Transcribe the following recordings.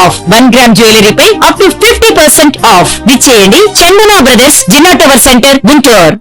off one gram jewellery pi up to fifty percent off. విచ్చేయండి Chandana brothers జిల్లా tower centre Guntur.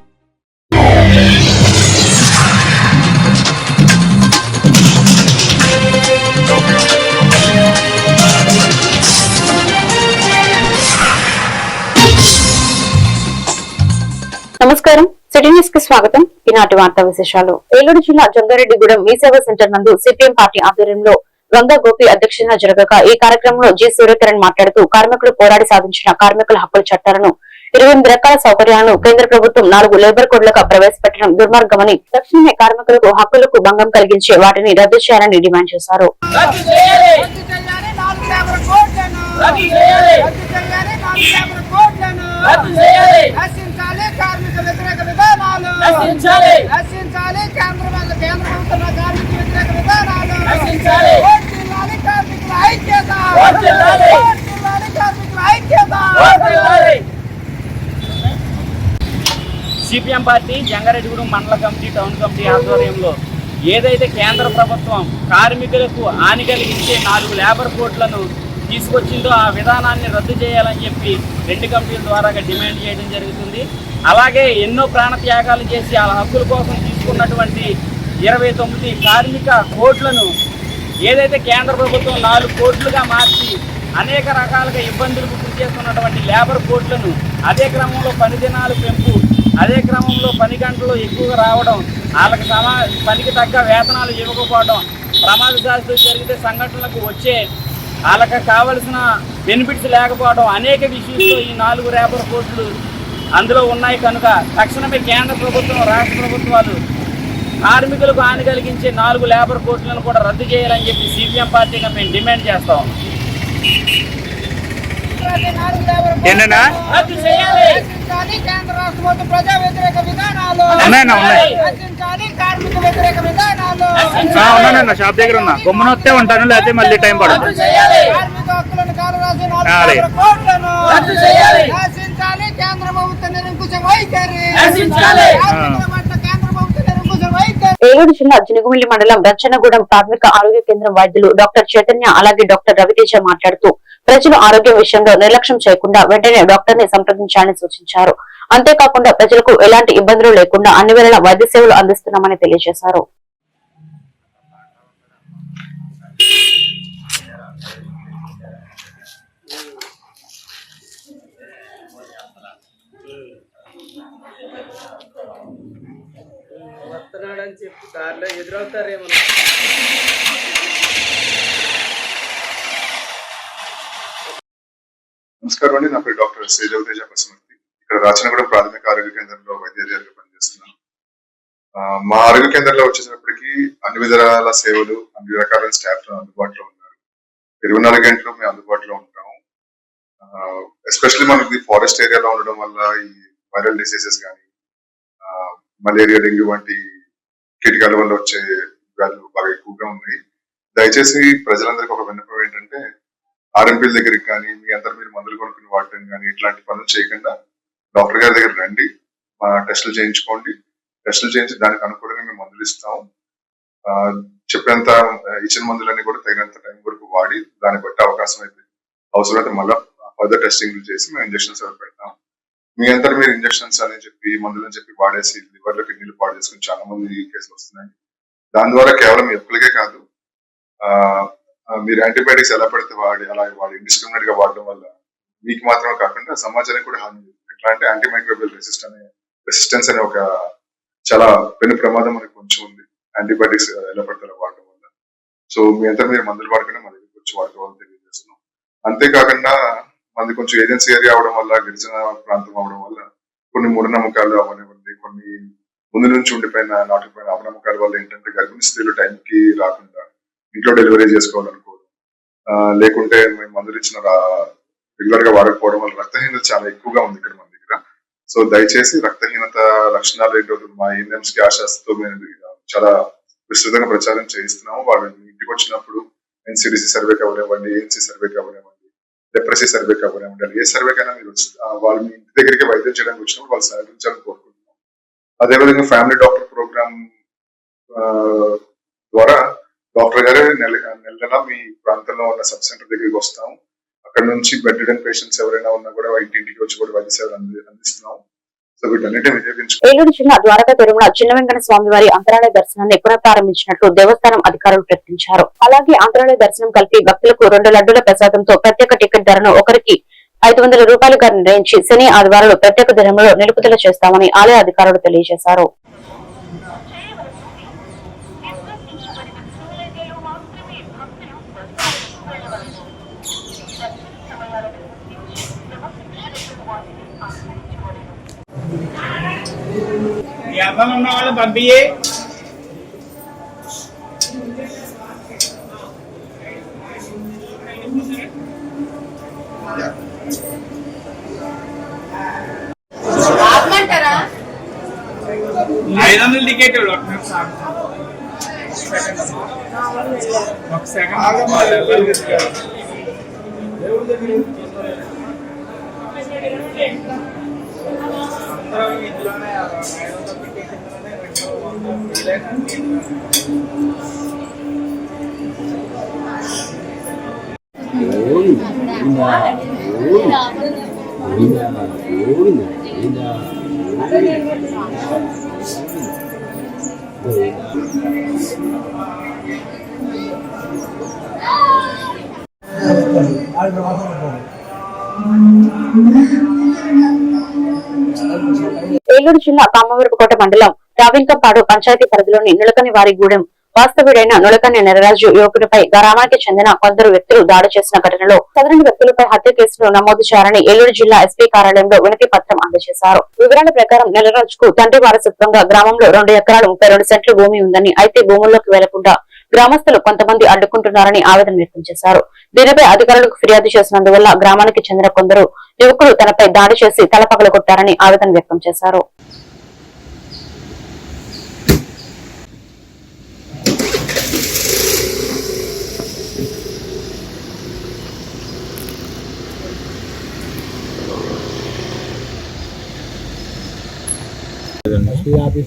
నమస్కారం. City న్యూస్కి స్వాగతం. ఈనాటి వార్తా విశేషాలు. ఏలూరు జిల్లా జంగారెడ్డిగూడెం మీ సేవా సెంటర్ నందు సిపిఎం పార్టీ ఆధ్వర్యంలో గంగా గోపి అధ్యక్షతన జరగగా ఈ కార్యక్రమంలో జి సూర్యకిరణ్ మాట్లాడుతూ కార్మికులు పోరాడి సాధించిన కార్మికుల హక్కుల చట్టాలను ఇరవై ఎనిమిది రకాల సౌకర్యాలను కేంద్ర ప్రభుత్వం నాలుగు లేబర్ కోడ్లుగా ప్రవేశపెట్టడం దుర్మార్గమని తక్షణమే కార్మికులకు హక్కులకు భంగం కలిగించే వాటిని రద్దు చేయాలని డిమాండ్ చేశారు. రద్దు విధానాలు నశించాలి నశించాలి కేంద్ర వల్ల కేంద్ర ప్రభుత్వ కార్మిక వ్యతిరేక విధానాలు నశించాలి. వర్ధిల్లాలి కార్మికుల ఐక్యత వర్ధిల్లాలి. వర్ధిల్లాలి కార్మికుల ఐక్యత వర్ధిల్లాలి. సిపిఎం పార్టీ జంగారెడ్డిగూడెం మండల కమిటీ టౌన్ కమిటీ ఆధ్వర్యంలో ఏదైతే కేంద్ర ప్రభుత్వం కార్మికులకు హాని కలిగించే నాలుగు లేబర్ కోడ్లను తీసుకొచ్చిందో ఆ విధానాన్ని రద్దు చేయాలని చెప్పి రెండు కమిటీల ద్వారా డిమాండ్ చేయడం జరుగుతుంది అలాగే ఎన్నో ప్రాణత్యాగాలు చేసి ఆ హక్కుల కోసం తీసుకున్నటువంటి ఇరవై తొమ్మిది కార్మిక కోడ్లను ఏదైతే కేంద్ర ప్రభుత్వం నాలుగు కోట్లుగా మార్చి అనేక రకాలుగా ఇబ్బందులకు గురి చేస్తున్నటువంటి లేబర్ కోట్లను అదే క్రమంలో పని దినాలు పెంపు అదే క్రమంలో పని గంటలు ఎక్కువగా రావడం వాళ్ళకి సమా పనికి తగ్గ వేతనాలు ఇవ్వకపోవడం ప్రమాదశాస్తు జరిగితే సంఘటనలకు వచ్చే వాళ్ళకి కావలసిన బెనిఫిట్స్ లేకపోవడం అనేక విషయంలో ఈ నాలుగు లేబర్ కోట్లు అందులో ఉన్నాయి కనుక తక్షణమే కేంద్ర ప్రభుత్వం రాష్ట్ర ప్రభుత్వాలు కార్మికులకు హాని కలిగించే నాలుగు లేబర్ కోర్టులను కూడా రద్దు చేయాలని చెప్పి సిపిఎం పార్టీగా మేము డిమాండ్ చేస్తాం ఏంటన్నా? ఉన్నాయన్నా, ఉన్నాయి. ఉన్నానన్న షాప్ దగ్గర ఉన్నా గమ్మున వస్తే ఉంటాను లేకపోతే మళ్ళీ టైం పడుతుంది చేయాలి కార్మిక హక్కులను కాలరాసి నాలుగు అలాగే. వందల కోట్లను రద్దు చేయాలి. నశించాలి కేంద్ర ప్రభుత్వ నిరంకుశ వైఖరి నశించాలి. కార్మికుల పట్ల కేంద్ర ప్రభుత్వ నిరంకుశ వైఖరి ఏలూరు జిల్లా జినుగుమిల్లి మండలం రచ్చనగూడెం ప్రాథమిక ఆరోగ్య కేంద్రం వైద్యులు డాక్టర్ చైతన్య అలాగే డాక్టర్ రవితేజ మాట్లాడుతూ ప్రజలు ఆరోగ్యం విషయంలో నిర్లక్ష్యం చేయకుండా వెంటనే డాక్టర్ని సంప్రదించాలని సూచించారు. అంతేకాకుండా ప్రజలకు ఎలాంటి ఇబ్బందులు లేకుండా అన్ని వేళ వైద్య సేవలు అందిస్తున్నామని తెలియజేశారు. వస్తున్నాడని చెప్పి దారిలో ఎదురవుతారేమో. నమస్కారం అండి. నా పేరు డాక్టర్ శ్రీజవతేజ పసుమర్తి ఇక్కడ రాచనగూడ ప్రాథమిక ఆరోగ్య కేంద్రంలో వైద్యాధికారిగా పనిచేస్తున్నాను ఆ, మా ఆరోగ్య కేంద్రంలో వచ్చేసినప్పటికీ అన్ని విధాల సేవలు అన్ని రకాల స్టాఫ్ అందుబాటులో ఉన్నారు. ఇరవై నాలుగు గంటలు మేము అందుబాటులో ఉంటాము. ఎస్పెషల్లీ మనకి ఫారెస్ట్ ఏరియాలో ఉండడం వల్ల ఈ వైరల్ డిసీజెస్ కానీ మలేరియా డెంగ్యూ వంటి కీటకాల వల్ల వచ్చే వ్యాధులు బాగా ఎక్కువగా ఉన్నాయి. దయచేసి ప్రజలందరికీ ఒక విన్నపం ఏంటంటే ఆర్ఎంపీల దగ్గరికి కానీ మీ అందరు మీరు మందులు కొనుక్కుని వాడటం కానీ ఇట్లాంటి పనులు చేయకుండా డాక్టర్ గారి దగ్గర రండి. మా టెస్టులు చేయించుకోండి. టెస్టులు చేయించి దానికి అనుకూలంగా మేము మందులు ఇస్తాము. ఆ, చెప్పేంత ఇచ్చిన మందులన్నీ కూడా తగినంత టైం వరకు వాడి దాన్ని బట్టి అవకాశం అయితే అవసరమైతే మళ్ళీ ఫర్దర్ టెస్టింగ్ చేసి మేము ఇంజక్షన్స్ అవి పెడతాం. మీ అంతా మీరు ఇంజక్షన్స్ అని చెప్పి మందులు అని చెప్పి వాడేసి లివర్లో కిడ్నీలు పాడు చేసుకుని చాలా మంది కేసులు వస్తున్నాయి. దాని ద్వారా కేవలం ఎప్పులకే కాదు ఆ, మీరు యాంటీబయాటిక్స్ ఎలా పడితే వాడి అలా వాడి ఇండిస్క్రిమినేట్గా వాడడం వల్ల మీకు మాత్రమే కాకుండా సమాజానికి కూడా హాని ఎట్లా అంటే యాంటీమైక్రోబియల్ రెసిస్ట్ అనే రెసిస్టెన్స్ అనే ఒక చాలా పెను ప్రమాదం మనకు కొంచెం ఉంది. యాంటీబయాటిక్స్ ఎలా పడితే వాడడం వల్ల. సో మీ అంతా మీరు మందులు వాడకుండా మన దగ్గరికి వచ్చి వాడుకోవాలని తెలియజేస్తున్నాం. అంతేకాకుండా మనది కొంచెం ఏజెన్సీ ఏరియా అవడం వల్ల గిరిజన ప్రాంతం అవడం వల్ల కొన్ని మూఢనమ్మకాలు అవనివ్వండి. కొన్ని ముందు నుంచి ఉండిపోయిన నాటుకుపోయిన అపనమ్మకాల వల్ల ఏంటంటే గర్భిణీ స్త్రీలు టైంకి రాకుండా ఇంట్లో డెలివరీ చేసుకోవాలనుకో లేకుంటే మేము మందులు ఇచ్చిన రెగ్యులర్గా వాడకపోవడం వల్ల రక్తహీనత చాలా ఎక్కువగా ఉంది ఇక్కడ మన దగ్గర. సో దయచేసి రక్తహీనత లక్షణాలు ఏంటో మా ఏఎన్ఎంస్కి ఆశాస్తో మేము చాలా విస్తృతంగా ప్రచారం చేయిస్తున్నాము. వాళ్ళు ఇంటికి వచ్చినప్పుడు ఎన్సిడిసి సర్వే అవ్వనివ్వండి ఏఎన్సీ సర్వే అవ్వనివ్వండి డెప్రెసీ సర్వే అవ్వనివ్వండి ఏ సర్వేకైనా మీరు వాళ్ళు మీ ఇంటి దగ్గరికి వైద్యం చేయడానికి వచ్చినప్పుడు వాళ్ళు సహకరించాలని కోరుకుంటున్నాం అదేవిధంగా ఫ్యామిలీ డాక్టర్ ప్రోగ్రామ్ ద్వారా డాక్టర్ గారు నెల నెల మీ ప్రాంతంలో ఉన్న సబ్ సెంటర్ దగ్గరికి వస్తాం. అక్కడ నుంచి బెడ్ రిడన్ పేషెంట్స్ ఎవరైనా ఉన్నా కూడా ఇంటింటికి వచ్చి కూడా వైద్య సేవలు అంది అందిస్తున్నాం. ఏలూరు జిల్లా ద్వారకా తిరుమల చిన్న వెంకట స్వామి వారి అంతరాలయ దర్శనాన్ని పునఃప్రారంభించినట్లు దేవస్థానం అధికారులు ప్రకటించారు. అలాగే అంతరాలయ దర్శనం కలిపి భక్తులకు రెండు లడ్డుల ప్రసాదంతో ప్రత్యేక టికెట్ ధరను ఒకరికి ఐదు వందల రూపాయలుగా నిర్ణయించి శని ఆదివారాలు ప్రత్యేక ధరలో నిలుపుదల చేస్తామని ఆలయ అధికారులు తెలియజేశారు. ఎవరు ఉన్న వాళ్ళు పంపియే ఐదు వందల టికెట్ ఒక సెకండ్ ఏలూరు జిల్లా పామవరపుకోట మండలం రావింకపాడు పంచాయతీ పరిధిలోని నులకని వారిగూడెం వాస్తవుడైన నులకని నెరరాజు యువకుడిపై గ్రామానికి చెందిన కొందరు వ్యక్తులు దాడి చేసిన ఘటనలో సదరని వ్యక్తులపై హత్య కేసులు నమోదు చేయాలని ఏలూరు జిల్లా ఎస్పీ కార్యాలయంలో వినతి పత్రం అందజేశారు. వివరాల ప్రకారం నెలరాజుకు తండ్రి వారసత్వంగా గ్రామంలో రెండు ఎకరాలు ముప్పై రెండు సెంట్ల భూమి ఉందని అయితే భూముల్లోకి వెళ్ళకుండా గ్రామస్తులు కొంతమంది అడ్డుకుంటున్నారని ఆవేదన వ్యక్తం చేశారు. దీనిపై అధికారులకు ఫిర్యాదు చేసినందువల్ల గ్రామానికి చెందిన కొందరు యువకులు తనపై దాడి చేసి తలపగలు కొట్టారని ఆవేదన వ్యక్తం చేశారు.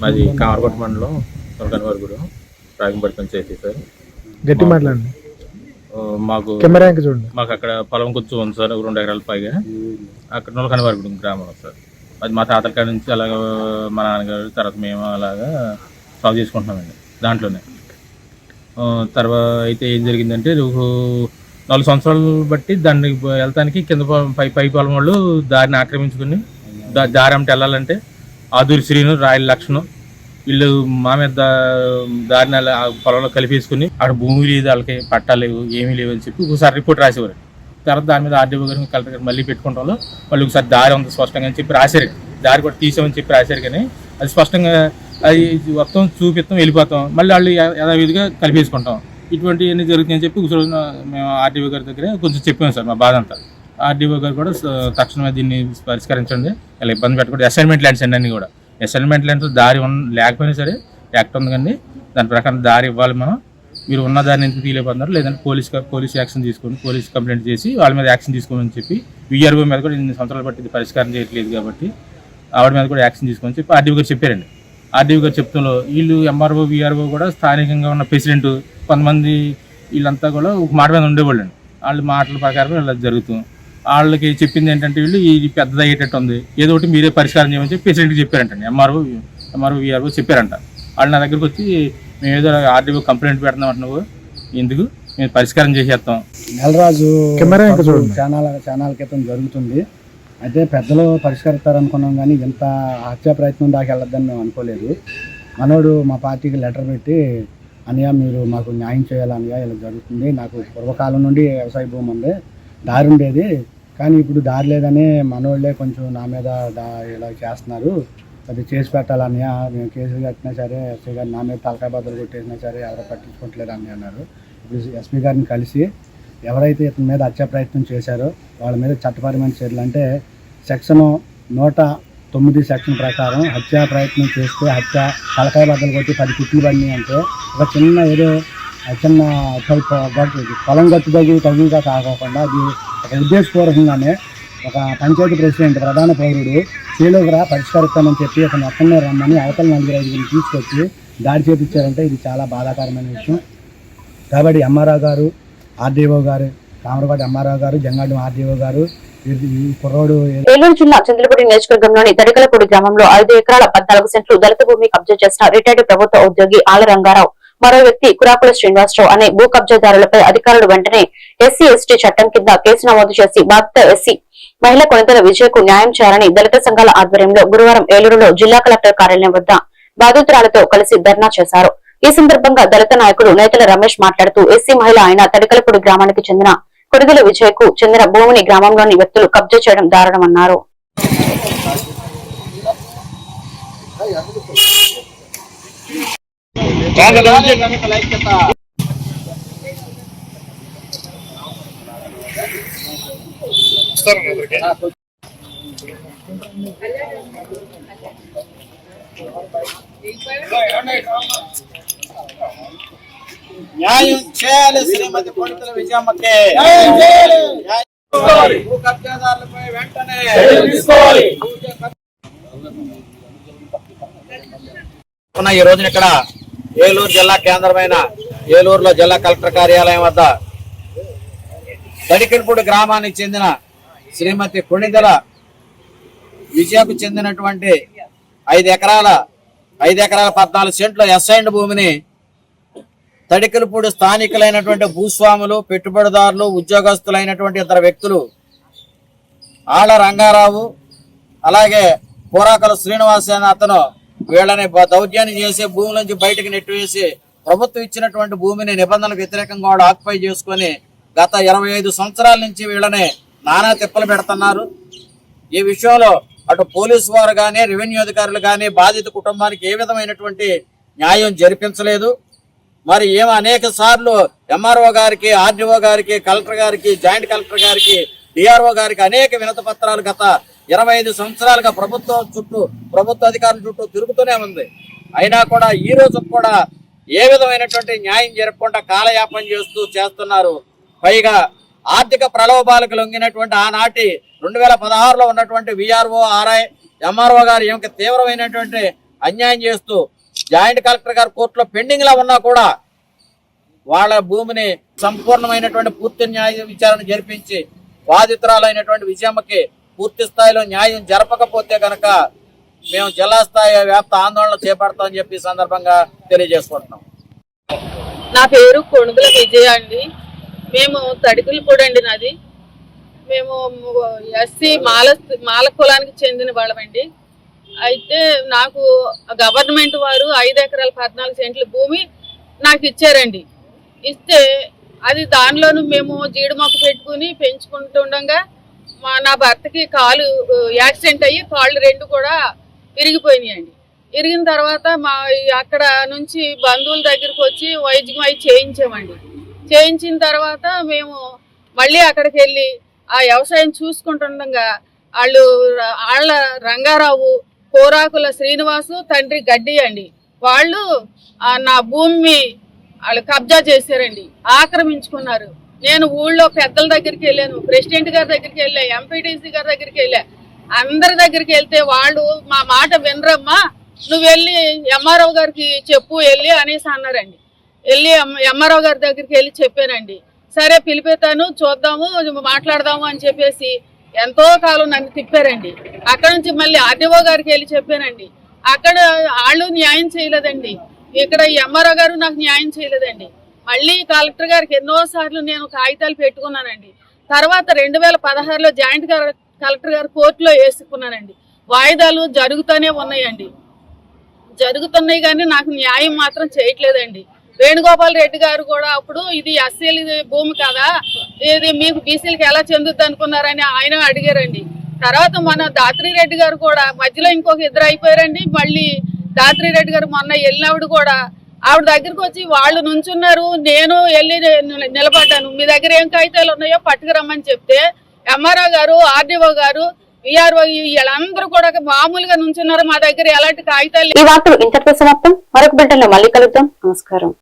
మాది కామరకోట మండలం తొలకని వరకు రాగంపడి పంచాయతీ సార్. గట్టి మాట్లాడండి. మాకు కెమెరా చూడండి. మాకు అక్కడ పొలం కొంచెం ఉంది సార్ రెండు ఎకరాల పైగా. అక్కడ నూలకని వరకు గ్రామం సార్. అది మా తాతల కాడ నుంచి అలాగ మా నాన్నగారు తర్వాత మేము అలాగా సాగు చేసుకుంటున్నామండి దాంట్లోనే. తర్వాత అయితే ఏం జరిగిందంటే ఒక నాలుగు సంవత్సరాలు బట్టి దాన్ని వెళ్తానికి కింద పై పై పొలం వాళ్ళు దారిని ఆక్రమించుకుని దారి అంటే వెళ్ళాలంటే ఆదూరి శ్రీను రాయల లక్ష్మణ్. వీళ్ళు మా మీద దారిన పొలంలో కలిపేసుకుని అక్కడ భూమి లేదు వాళ్ళకి పట్టాలు లేవు ఏమీ లేవు అని చెప్పి ఒకసారి రిపోర్ట్ రాసేవారు. తర్వాత దాని మీద ఆర్డీఓ గారు కలెక్టర్ గారు మళ్ళీ పెట్టుకుంటాం మళ్ళీ ఒకసారి దారి ఉంది స్పష్టంగా అని చెప్పి రాశారు. దారి కూడా తీసామని చెప్పి రాశారు కానీ అది స్పష్టంగా అది మొత్తం చూపిస్తాం వెళ్ళిపోతాం. మళ్ళీ వాళ్ళు యథావిధిగా కలిపేసుకుంటాం. ఇటువంటివన్నీ జరుగుతాయని చెప్పి ఒకసారి మేము ఆర్డీఓ గారి దగ్గర కొంచెం చెప్పాము సార్ మా బాధ అంతా. ఆర్డీఓ గారు కూడా తక్షణమే దీన్ని పరిష్కరించండి. ఇలా ఇబ్బంది పెట్టకూడదు. అసైన్మెంట్ ల్యాండ్స్ అండి అన్ని కూడా. అసైన్మెంట్ ల్యాండ్స్ దారి ఉన్న లేకపోయినా సరే యాక్ట్ ఉంది కానీ దాని ప్రకారం దారి ఇవ్వాలి మనం. మీరు ఉన్న దాని ఎందుకు తీయలేకపోతున్నారు? లేదంటే పోలీస్ పోలీస్ యాక్షన్ తీసుకొని పోలీస్ కంప్లైంట్ చేసి వాళ్ళ మీద యాక్షన్ తీసుకోమని చెప్పి విఆర్ఓ మీద కూడా ఇన్ని సంవత్సరాలు బట్టి ఇది పరిష్కారం చేయట్లేదు కాబట్టి ఆవిడ మీద కూడా యాక్షన్ తీసుకొని చెప్పి ఆర్డీఓ గారు చెప్పారండి. ఆర్డీఓ గారు చెప్తున్నారు వీళ్ళు ఎంఆర్ఓ విఆర్ఓ కూడా స్థానికంగా ఉన్న ప్రెసిడెంట్ కొంతమంది వీళ్ళంతా కూడా ఒక మాట మీద ఉండేవాళ్ళండి. వాళ్ళ మాటల ప్రకారం ఇలా జరుగుతుంది వాళ్ళకి చెప్పింది ఏంటంటే వీళ్ళు ఇది పెద్దది అయ్యేటట్టు ఉంది. ఏదో ఒకటి మీరే పరిష్కారం చేయమని చెప్పి ప్రెసిడెంట్కి చెప్పారంటండి. ఎంఆర్ఓ ఎంఆర్ఓ విఆర్ఓ చెప్పారంట. వాళ్ళు నా దగ్గరకు వచ్చి మేము ఏదో ఆర్డీఓ కంప్లైంట్ పెడుతున్నాం అంటున్నావు. ఎందుకు? మేము పరిష్కారం చేసేస్తాం. నెలరాజు ఛానల్ ఛానల్ క్రితం జరుగుతుంది. అయితే పెద్దలు పరిష్కరిస్తారు అనుకున్నాం కానీ ఇంత హత్యా ప్రయత్నం దాకా వెళ్ళొద్దని మేము అనుకోలేదు. మనోడు మా పార్టీకి లెటర్ పెట్టి అనియా మీరు మాకు న్యాయం చేయాలి అనియా? ఇలా జరుగుతుంది. నాకు పూర్వకాలం నుండి వ్యవసాయ భూమి ఉంది. దారి ఉండేది కానీ ఇప్పుడు దారి లేదని మనోళ్ళే కొంచెం నా మీద దా- ఇలా చేస్తున్నారు. అది చేసి పెట్టాలన్నయ్య మేము కేసులు కట్టినా సరే ఎస్పీ గారు నా మీద తలకాయ బద్దలు కొట్టేసినా సరే ఎవరు పట్టించుకోవట్లేదు అని అన్నారు. ఇప్పుడు ఎస్పీ గారిని కలిసి ఎవరైతే ఇతని మీద హత్య ప్రయత్నం చేశారో వాళ్ళ మీద చట్టపరమైన చర్యలు అంటే సెక్షన్ నూట తొమ్మిది సెక్షన్ ప్రకారం హత్య ప్రయత్నం చేస్తే హత్య తలకాయ బద్దలు కొట్టి పది కుట్లు పడినాయి అంటే ఒక చిన్న ఏదో చిన్న పొలం గట్టు తగ్గి తగ్గుగా కాకోకుండా అది ఒక ఉద్దేశపూర్వకంగానే ఒక పంచాయతీ ప్రెసిడెంట్ ప్రధాన పౌరుడు చీలోగరా పరిష్కరిస్తామని చెప్పి ఒక ఒక్కనే రమ్మని అవతల నలుగురు ఐదుగురిని తీసుకొచ్చి దాడి చేపించారంటే ఇది చాలా బాధాకరమైన విషయం. కాబట్టి అమ్మారావు గారు ఆర్డీఓ గారు కామరపాటి అమ్మారావు గారు జంగాడు ఆర్డీఓ గారు ఏలూరు జిల్లా చంద్రపూడి నియోజకవర్గంలోని తడికలపూడి గ్రామంలో ఐదు ఎకరాల పద్నాలుగు సెంట్లు దళిత భూమి కబ్జా చేసిన రిటైర్డ్ ప్రభుత్వ ఉద్యోగి ఆల రంగారావు. మరో వ్యక్తి కురాకుల శ్రీనివాసరావు అనే భూ కబ్జాదారులపై అధికారులు వెంటనే ఎస్సీ ఎస్టీ చట్టం కింద కేసు నమోదు చేసి బాధిత ఎస్సీ మహిళ కొనితల విజయకు న్యాయం చేయాలని దళిత సంఘాల ఆధ్వర్యంలో గురువారం ఏలూరులో జిల్లా కలెక్టర్ కార్యాలయం వద్ద బాధితురాలతో కలిసి ధర్నా చేశారు. ఈ సందర్భంగా దళిత నాయకుడు నేతల రమేష్ మాట్లాడుతూ ఎస్సీ మహిళ అయిన తడికలపూడి గ్రామానికి చెందిన కొడుగుల విజయకు చెందిన భూమిని గ్రామంలోని వ్యక్తులు కబ్జా చేయడం దారుణమన్నారు. న్యాయం చేయాలి శ్రీమతి కొడుకుల విజయమ్మకే భూ కబ్జాదారులపై వెంటనే ఈ రోజున ఇక్కడ ఏలూరు జిల్లా కేంద్రమైన ఏలూరులో జిల్లా కలెక్టర్ కార్యాలయం వద్ద తడికిడిపూడి గ్రామానికి చెందిన శ్రీమతి కొణిదెల విజయకు చెందినటువంటి ఐదు ఎకరాల ఐదు ఎకరాల పద్నాలుగు సెంట్ల ఎస్ఐండ్ భూమిని తడికలపూడి స్థానికులైనటువంటి భూస్వాములు పెట్టుబడిదారులు ఉద్యోగస్తులైనటువంటి ఇతర వ్యక్తులు ఆళ్ళ రంగారావు అలాగే పోరాకల శ్రీనివాస్ అనే అతను వీళ్ళని దౌర్జన్యం చేసే భూమి నుంచి బయటకు నెట్టివేసి ప్రభుత్వం ఇచ్చినటువంటి భూమిని నిబంధనలకు వ్యతిరేకంగా వాడు ఆక్యుపై చేసుకొని గత ఇరవై ఐదు సంవత్సరాల నుంచి వీళ్ళని నానా తిప్పలు పెడుతున్నారు. ఈ విషయంలో అటు పోలీసు వారు కానీ రెవెన్యూ అధికారులు కానీ బాధిత కుటుంబానికి ఏ విధమైనటువంటి న్యాయం జరిపించలేదు. మరి ఏమో అనేక సార్లు ఎంఆర్ఓ గారికి ఆర్డీఓ గారికి కలెక్టర్ గారికి జాయింట్ కలెక్టర్ గారికి డిఆర్ఓ గారికి అనేక వినత పత్రాలు గత ఇరవై ఐదు సంవత్సరాలుగా ప్రభుత్వం చుట్టూ ప్రభుత్వ అధికారుల చుట్టూ తిరుగుతూనే ఉంది. అయినా కూడా ఈ రోజు కూడా ఏ విధమైనటువంటి న్యాయం జరగకుండా కాలయాపన చేస్తూ చేస్తున్నారు. పైగా ఆర్థిక ప్రలోభాలకు లొంగినటువంటి ఆనాటి రెండు వేల పదహారులో ఉన్నటువంటి విఆర్ఓ ఆర్ఐ ఎంఆర్ఓ గారు ఏమిక తీవ్రమైనటువంటి అన్యాయం చేస్తూ జాయింట్ కలెక్టర్ గారు కోర్టులో పెండింగ్లో ఉన్నా కూడా వాళ్ళ భూమిని సంపూర్ణమైనటువంటి పూర్తి న్యాయ విచారణ జరిపించి బాధితురాలైనటువంటి విజయమ్మకి పూర్తి స్థాయిలో న్యాయం జరపకపోతే కనుక మేము జిల్లా స్థాయి వ్యాప్త ఆందోళన చేపడతామని చెప్పి సందర్భంగా తెలియజేసుకుంటున్నాం. నా పేరు కొణుగుల విజయ అండి. మేము తడికులు అండి నాది. మేము ఎస్సీ మాల మాల కులానికి చెందిన వాళ్ళమండి. అయితే నాకు గవర్నమెంట్ వారు ఐదు ఎకరాల పద్నాలుగు సెంట్ల భూమి నాకు ఇచ్చారండి. ఇస్తే అది దానిలోనూ మేము జీడి మొక్క పెట్టుకుని పెంచుకుంటుండగా మా నా భర్తకి కాలు యాక్సిడెంట్ అయ్యి కాళ్ళు రెండు కూడా విరిగిపోయినాయండి. ఇరిగిన తర్వాత మా అక్కడ నుంచి బంధువుల దగ్గరికి వచ్చి వైద్యం అయి చేయించామండి. చేయించిన తర్వాత మేము మళ్ళీ అక్కడికి వెళ్ళి ఆ వ్యవసాయం చూసుకుంటుండగా వాళ్ళు వాళ్ళ రంగారావు కోరాకుల శ్రీనివాసు తండ్రి గడ్డి అండి. వాళ్ళు నా భూమి వాళ్ళు కబ్జా చేశారండి. ఆక్రమించుకున్నారు. నేను ఊళ్ళో పెద్దల దగ్గరికి వెళ్ళాను ప్రెసిడెంట్ గారి దగ్గరికి వెళ్ళా ఎంపీటీసీ గారి దగ్గరికి వెళ్ళా. అందరి దగ్గరికి వెళ్తే వాళ్ళు మా మాట వినరమ్మా నువ్వు వెళ్ళి ఎంఆర్ఓ గారికి చెప్పు వెళ్ళి అనేసి అన్నారండి. వెళ్ళి ఎంఆర్ఓ గారి దగ్గరికి వెళ్ళి చెప్పానండి. సరే పిలిపిస్తాను చూద్దాము మాట్లాడదాము అని చెప్పేసి ఎంతో కాలం నన్ను తిప్పారండి. అక్కడ నుంచి మళ్ళీ ఆర్డీఓ గారికి వెళ్ళి చెప్పానండి. అక్కడ వాళ్ళు న్యాయం చేయలేదండి. ఇక్కడ ఎంఆర్ఓ గారు నాకు న్యాయం చేయలేదండి. మళ్ళీ కలెక్టర్ గారికి ఎన్నో సార్లు నేను కాగితాలు పెట్టుకున్నానండి. తర్వాత రెండు వేల పదహారులో జాయింట్ కలెక్టర్ గారు కోర్టులో వేసుకున్నానండి. వాయిదాలు జరుగుతూనే ఉన్నాయండి. జరుగుతున్నాయి కానీ నాకు న్యాయం మాత్రం చేయట్లేదండి. వేణుగోపాల్ రెడ్డి గారు కూడా అప్పుడు ఇది ఎస్సీల భూమి కదా ఇది మీకు బీసీలకి ఎలా చెందుద్ది అనుకున్నారని ఆయన అడిగారండి. తర్వాత మన దాత్రి రెడ్డి గారు కూడా మధ్యలో ఇంకొక ఇద్దరు అయిపోయారండి. మళ్ళీ దాత్రి రెడ్డి గారు మొన్న వెళ్ళినప్పుడు కూడా ఆవిడ దగ్గరికి వచ్చి వాళ్ళు నుంచున్నారు నేను వెళ్ళి నిలబడ్డాను. మీ దగ్గర ఏం కాగితాలు ఉన్నాయో పట్టుకురమ్మని చెప్తే ఎంఆర్ఓ గారు ఆర్డీఓ గారు విఆర్ఓ వీళ్ళందరూ కూడా మామూలుగా నుంచున్నారు మా దగ్గర ఎలాంటి కాగితాలు ఈ వార్తలు ఇంతటితో సమాప్తం మరొక బిడ్డలో మళ్ళీ కలుద్దాం. నమస్కారం.